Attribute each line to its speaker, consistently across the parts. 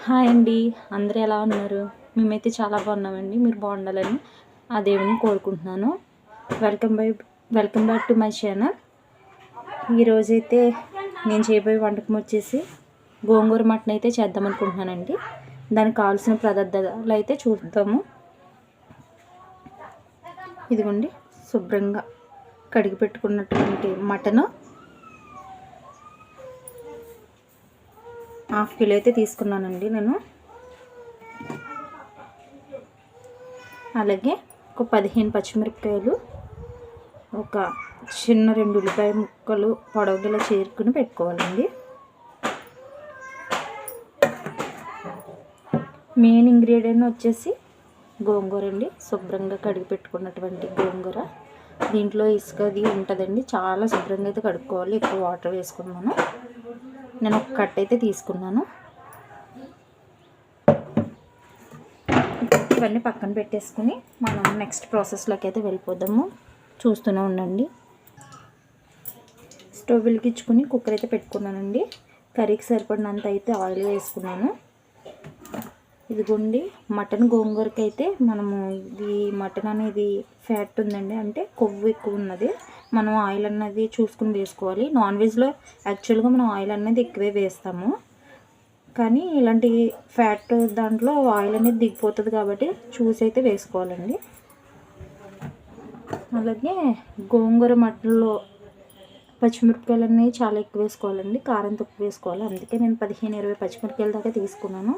Speaker 1: Hi అండి. అందరూ ఎలా ఉన్నారు? మేమైతే చాలా బాగున్నామండి. మీరు బాగుండాలని ఆ దేవుని కోరుకుంటున్నాను. Welcome by welcome back to my channel ఈరోజైతే నేను చేయబోయే వంటకం వచ్చేసి గోంగూర మటన్ అయితే చేద్దాం అనుకుంటున్నానండి. దానికి కావాల్సిన పదార్థాలు అయితే చూద్దాము. ఇదిగోండి శుభ్రంగా కడిగి పెట్టుకున్నటువంటి మటను. హాఫ్ కిలో అయితే తీసుకున్నానండి నేను. అలాగే ఒక పదిహేను పచ్చిమిరపకాయలు ఒక చిన్న రెండు ఉల్లిపాయ ముక్కలు పొడవుగా చేరుకుని పెట్టుకోవాలండి. మెయిన్ ఇంగ్రీడియంట్ వచ్చేసి గోంగూర అండి. శుభ్రంగా కడిగి పెట్టుకున్నటువంటి గోంగూర. దీంట్లో ఇసుక అది ఉంటుందండి. చాలా శుభ్రంగా అయితే కడుక్కోవాలి. ఎక్కువ వాటర్ వేసుకున్నాను. నేను ఒక కట్ అయితే తీసుకున్నాను. ఇవన్నీ పక్కన పెట్టేసుకుని మనం నెక్స్ట్ ప్రాసెస్లోకి అయితే వెళ్ళిపోదాము. చూస్తూనే ఉండండి. స్టవ్ వెలిగించుకుని కుక్కర్ అయితే పెట్టుకున్నానండి. కర్రీకి సరిపడినంత అయితే ఆయిల్ వేసుకున్నాను. ఇదిగోండి మటన్ గోంగూరకి అయితే మనము ఇది మటన్ అనేది ఫ్యాట్ ఉందండి. అంటే కొవ్వు ఎక్కువ ఉన్నది. మనం ఆయిల్ అన్నది చూసుకుని వేసుకోవాలి. నాన్ వెజ్లో యాక్చువల్గా మనం ఆయిల్ అనేది ఎక్కువే వేస్తాము. కానీ ఇలాంటి ఫ్యాట్ దాంట్లో ఆయిల్ అనేది దిగిపోతుంది కాబట్టి చూసి అయితే వేసుకోవాలండి. అలాగే గోంగూర మటన్లో పచ్చిమిరపకాయలు అనేవి చాలా ఎక్కువ వేసుకోవాలండి. కారం తక్కువ వేసుకోవాలి. అందుకే నేను పదిహేను ఇరవై పచ్చిమిరపకాయల దాకా తీసుకున్నాను.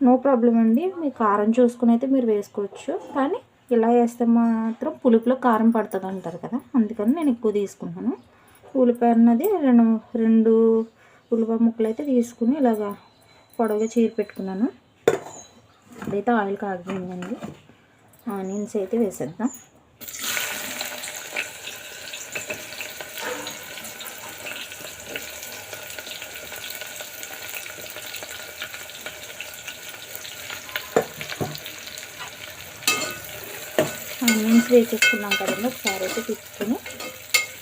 Speaker 1: నో ప్రాబ్లం అండి. మీ కారం చూసుకుని అయితే మీరు వేసుకోవచ్చు. కానీ ఇలా వేస్తే మాత్రం పులుపులో కారం పడుతుంది అంటారు కదా అందుకని నేను ఎక్కువ తీసుకున్నాను ఉల్లిపాయ అన్నది రెండు రెండు ఉల్లిపాయ ముక్కలు అయితే తీసుకుని ఇలాగా పొడవుగా చీర పెట్టుకున్నాను. అదైతే ఆయిల్ కాగిందండి ఆనియన్స్ అయితే వేసేద్దాం. ఆనియన్స్ వేసేసుకున్నాం కదండి. ఒకసారి అయితే తీసుకుని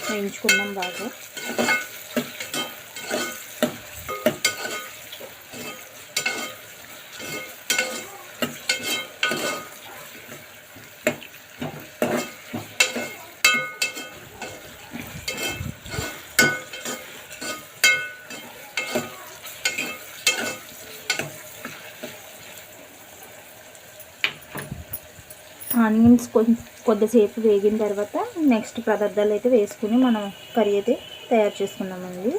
Speaker 1: వేయించుకున్నాం బాగా. ఆనియన్స్ కొంచెం కొద్దిసేపు వేగిన తర్వాత నెక్స్ట్ పదార్థాలు అయితే వేసుకుని మనం కర్రీ అయితే తయారు చేసుకున్నామండి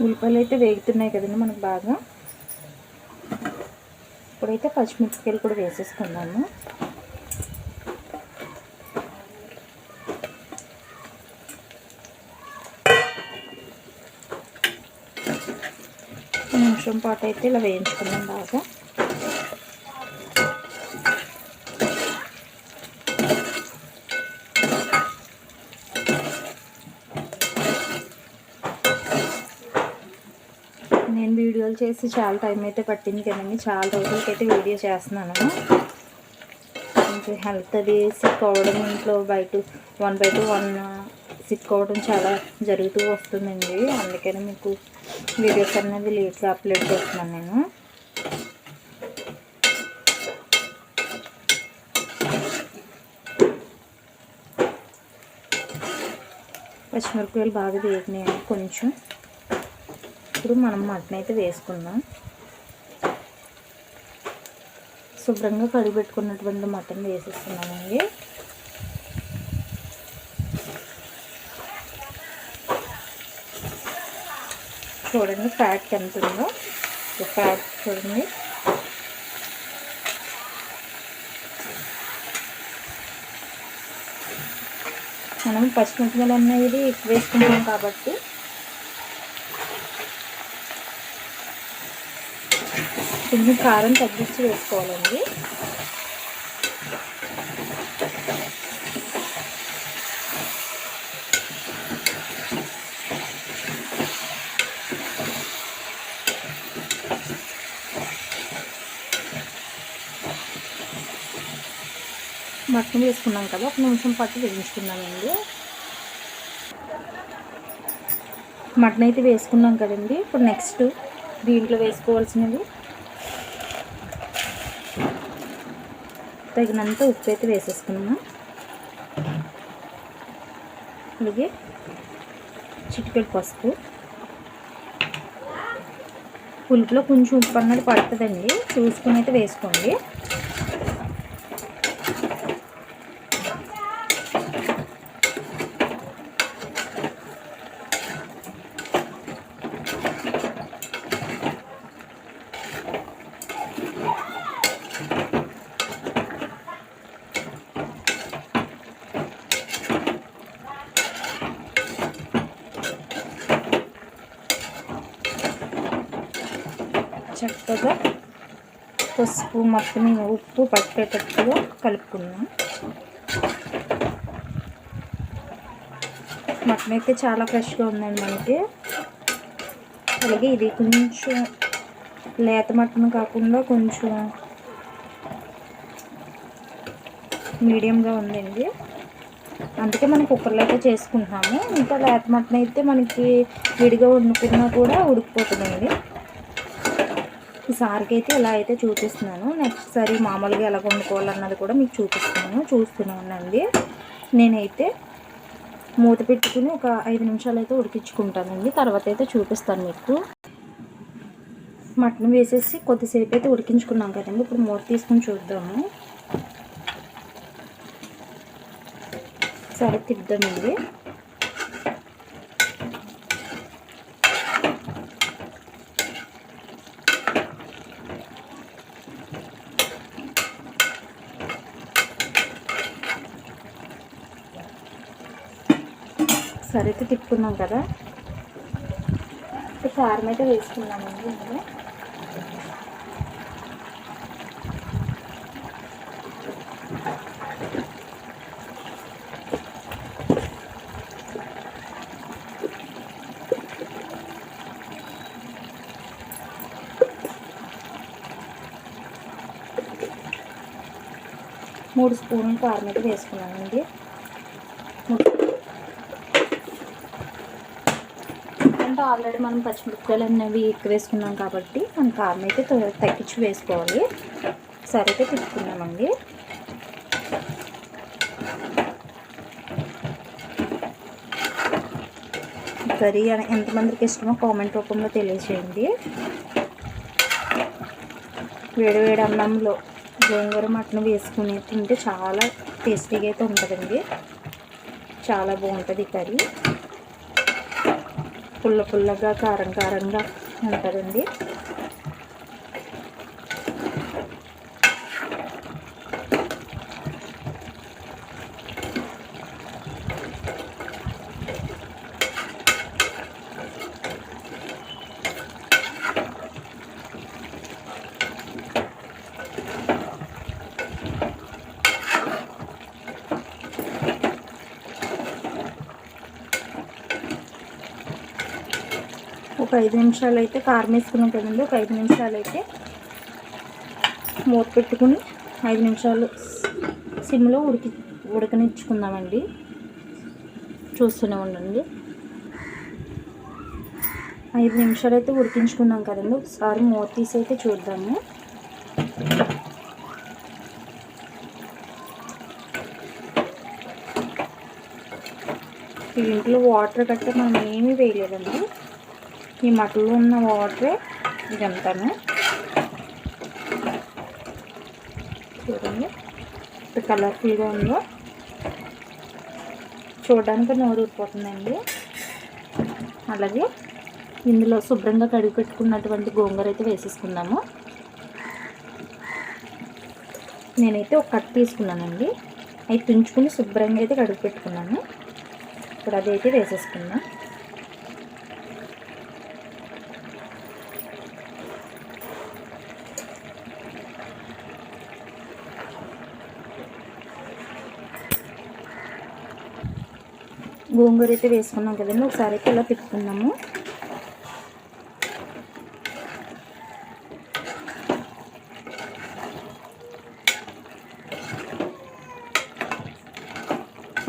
Speaker 1: ఉల్లిపాయలు అయితే వేగుతున్నాయి కదండి మనకు బాగా. ఇప్పుడైతే పచ్చిమిరపకాయలు కూడా వేసేసుకున్నాము నిమిషం పాటు అయితే ఇలా వేయించుకున్నాం బాగా. నేను వీడియోలు చేసి చాలా టైం అయితే పట్టింది కదండి. చాలా రోజులకైతే వీడియో చేస్తున్నాను. కొంచెం హెల్త్ అది సిక్ అవ్వడం ఇంట్లో బయట one by two one sick చాలా జరుగుతూ వస్తుందండి. అందుకని మీకు వీడియోస్ అనేది లేట్గా అప్లోడ్ చేస్తున్నాను నేను. పచ్చిమిరపకాయలు బాగా వేగినాయి కొంచెం. ఇప్పుడు మనం మటన్ అయితే వేసుకుందాం. శుభ్రంగా కడిగి పెట్టుకున్నటువంటి మటన్ వేసేస్తున్నామండి చూడండి ఫ్యాట్ ఎంత ఉందో. ఫ్యాట్ చూడండి. మనం పచ్చిమిరపకాయలు అనేది వేసుకుంటాం కాబట్టి. కొంచెం కారం తగ్గించి వేసుకోవాలండి. మటన్ వేసుకున్నాం కదా ఒక నిమిషం పాటు వేయించుకున్నామండి మటన్ అయితే వేసుకున్నాం కదండి. ఇప్పుడు నెక్స్ట్ దీంట్లో వేసుకోవాల్సినవి. తగినంత ఉప్పు అయితే వేసేసుకున్నాం. అలాగే చిటికెడు పసుపు. పులుపులో కొంచెం ఉప్పు అన్నది పడుతుందండి. చూసుకుని అయితే వేసుకోండి. చక్కగా పసుపు మొత్తం ఉప్పు పట్టేటట్టుగా కలుపుకున్నాం మటన్ అయితే చాలా ఫ్రెష్గా ఉందండి మనకి. అలాగే ఇది కొంచెం లేత మటన్ కాకుండా కొంచెం మీడియంగా ఉందండి. అందుకే మనం కుక్కర్లో అయితే చేసుకుంటున్నాము. ఇంకా లేత మటన్ అయితే మనకి విడిగా వండుకున్నా కూడా ఉడికిపోతుందండి. సారికి అయితే ఇలా అయితే చూపిస్తున్నాను. నెక్స్ట్ సారి మామూలుగా ఎలా వండుకోవాలన్నది కూడా మీకు చూపిస్తున్నాను. చూస్తున్నానండి. నేనైతే మూత పెట్టుకుని ఒక ఐదు నిమిషాలు అయితే ఉడికించుకుంటానండి. తర్వాత అయితే చూపిస్తాను మీకు. మటన్ వేసేసి కొద్దిసేపు అయితే ఉడికించుకున్నాం కదండి. ఇప్పుడు మూత తీసుకుని చూద్దాము. సరే తిద్దామండి అయితే తిప్పుకున్నాం కదా. కారం అయితే వేసుకున్నామండి ఇందులో. మూడు స్పూన్లు కారం అయితే వేసుకున్నానండి ఎందుకంటే ఆల్రెడీ మనం పచ్చిమిరపకాయలు అనేవి ఎక్కువ వేసుకున్నాం కాబట్టి మన కారం అయితే తగ్గించి వేసుకోవాలి. సరే అయితే తిప్పుకున్నామండి కర్రీ ఎంతమందికి ఇష్టమో కామెంట్ రూపంలో తెలియజేయండి. వేడి వేడి అన్నంలో గోంగూర మటన్ వేసుకుని తింటే చాలా టేస్టీగా అయితే ఉంటుందండి. చాలా బాగుంటుంది కర్రీ. పుల్ల పుల్లగా కారం కారంగా ఉంటుందండి. ఒక ఐదు నిమిషాలు అయితే కారం వేసుకున్నాం కదండి ఒక ఐదు నిమిషాలు అయితే మూత పెట్టుకుని ఐదు నిమిషాలు సిమ్లో ఉడికి ఉడకనిచ్చుకుందామండి. చూస్తూనే ఉండండి. ఐదు నిమిషాలు అయితే ఉడికించుకున్నాం కదండి. ఒకసారి మూత తీసి అయితే చూద్దాము. దీంట్లో వాటర్ కట్ట మనం ఏమీ వేయలేదండి. ఈ మటలో ఉన్న వాటరే ఇదంతాను. చూడండి ఎంత కలర్ఫుల్గా ఉందో. చూడడానికి నోరు ఊరిపోతుందండి. అలాగే ఇందులో శుభ్రంగా కడిగి పెట్టుకున్నటువంటి గోంగూర అయితే వేసేసుకుందాము. నేనైతే ఒక కట్ తీసుకున్నానండి. అవి తుంచుకుని శుభ్రంగా అయితే కడిగి పెట్టుకున్నాను. ఇప్పుడు అదైతే వేసేసుకుందాం. గోంగూర అయితే వేసుకున్నాం కదండి. ఒకసారి అయితే ఇలా తిప్పుకుందాము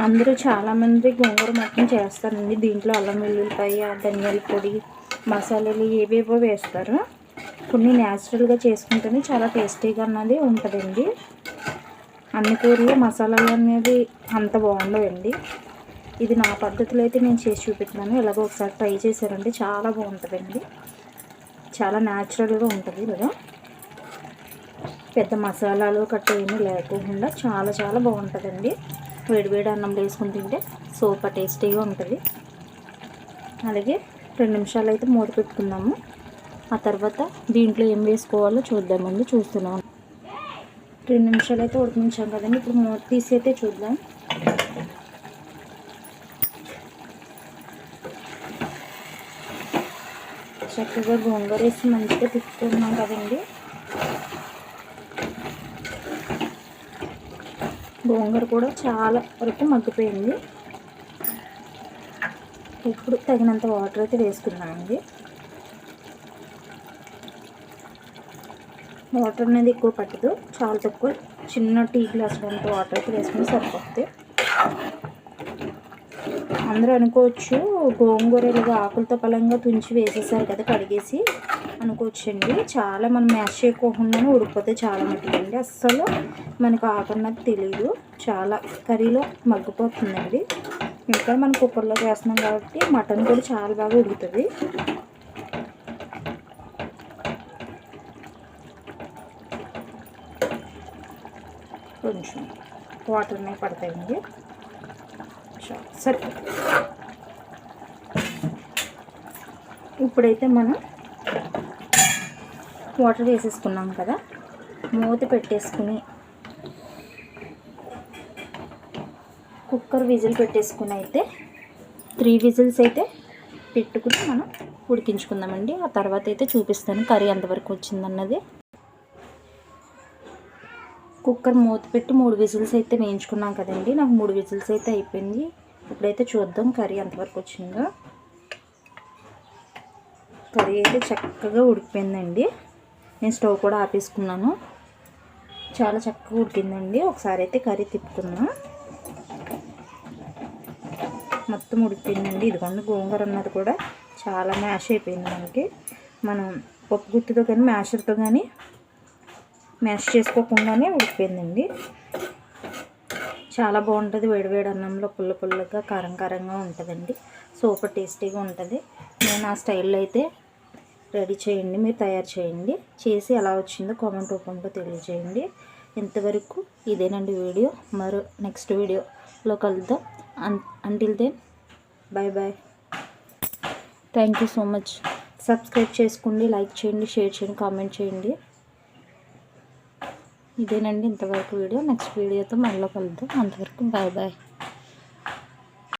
Speaker 1: అందరూ చాలామంది గోంగూర మటన్ చేస్తారండి. దీంట్లో అల్లం వెల్లుల్లిపాయ ధనియాల పొడి మసాలాలు ఏవేవో వేస్తారు. కొన్ని న్యాచురల్గా చేసుకుంటేనే చాలా టేస్టీగా అన్నది ఉంటుందండి. అన్ని కూరలు మసాలాలు అనేది అంత బాగుండవండి. ఇది నా పద్ధతిలో అయితే నేను చేసి చూపిస్తున్నాను ఎలాగో ఒకసారి ట్రై చేశారంటే చాలా బాగుంటుందండి. చాలా న్యాచురల్గా ఉంటుంది కదా. పెద్ద మసాలాలు కట్ట ఏమీ లేకుండా చాలా చాలా బాగుంటుందండి. వేడివేడి అన్నం వేసుకుని తింటే సూపర్ టేస్టీగా ఉంటుంది. అలాగే రెండు నిమిషాలు అయితే మూత పెట్టుకుందాము. ఆ తర్వాత దీంట్లో ఏం వేసుకోవాలో చూద్దామండి. చూస్తున్నాం రెండు నిమిషాలు అయితే ఉడికించాం కదండి. ఇప్పుడు మూత తీసి అయితే చూద్దాం. చక్కగా గోంగూర వేసి మంచిగా తిప్పుతున్నాం కదండి. గోంగూర కూడా చాలా వరకు మగ్గిపోయింది. ఇప్పుడు తగినంత వాటర్ అయితే వేసుకున్నామండి వాటర్ అనేది ఎక్కువ పట్టదు. చాలా తక్కువ చిన్న టీ గ్లాస్ అంత వాటర్ అయితే వేసుకుని సరిపోతుంది అందరూ అనుకోవచ్చు గోంగూర ఇలాగా ఆకులతో పలంగా తుంచి వేసేసారు కదా కడిగేసి అనుకోవచ్చండి. చాలా మనం మ్యాష్ చేయకోకుండానే ఉడికిపోతే చాలా మట్టుకండి. అస్సలు మనకు ఆకున్నది తెలియదు చాలా కర్రీలో మగ్గిపోతుందండి. ఇంకా మనం కుక్కర్లో వేస్తున్నాం కాబట్టి మటన్ కూడా చాలా బాగా ఉడుకుతుంది. కొంచెం వాటర్ అనేవి పడతాయండి. సరే. ఇప్పుడైతే మనం వాటర్ వేసేసుకున్నాం కదా. మూత పెట్టేసుకుని కుక్కర్ విజిల్ పెట్టేసుకుని అయితే త్రీ విజిల్స్ అయితే పెట్టుకుని మనం ఉడికించుకుందామండి. ఆ తర్వాత అయితే చూపిస్తాను కర్రీ ఎంతవరకు వచ్చిందన్నది. కుక్కర్ మూత పెట్టి మూడు విజిల్స్ అయితే వేయించుకున్నాం కదండి. నాకు మూడు విజిల్స్ అయితే అయిపోయింది. ఇప్పుడైతే చూద్దాం కర్రీ ఎంతవరకు వచ్చిందో. కర్రీ అయితే చక్కగా ఉడికిపోయిందండి. నేను స్టవ్ కూడా ఆపేసుకున్నాను. చాలా చక్కగా ఉడికిందండి. ఒకసారి అయితే కర్రీ తిప్పుకున్నా మొత్తం ఉడికిపోయిందండి. ఇదిగోండి గోంగూర అన్నది కూడా చాలా మ్యాష్ అయిపోయింది మనకి. మనం పప్పు గుత్తితో కానీ మ్యాషర్తో కానీ మ్యాష్ చేసుకోకుండానే ఉడికిపోయిందండి. చాలా బాగుంటుంది. వేడివేడి అన్నంలో పుల్ల పుల్లగా కారం కారంగా ఉంటుందండి. సూపర్ టేస్టీగా ఉంటుంది. నేను ఆ స్టైల్లో అయితే రెడీ చేయండి. మీరు తయారు చేయండి. చేసి ఎలా వచ్చిందో కామెంట్ రూపంలో తెలియజేయండి. ఇంతవరకు ఇదేనండి వీడియో. మరో నెక్స్ట్ వీడియోలో కలుద్దాం. Until then bye bye thank you so much subscribe చేసుకోండి లైక్ చేయండి షేర్ చేయండి కామెంట్ చేయండి. ఇదేనండి ఇంతవరకు వీడియో. నెక్స్ట్ వీడియోతో మళ్ళీ కలుద్దాం. అంతవరకు బాయ్ బాయ్.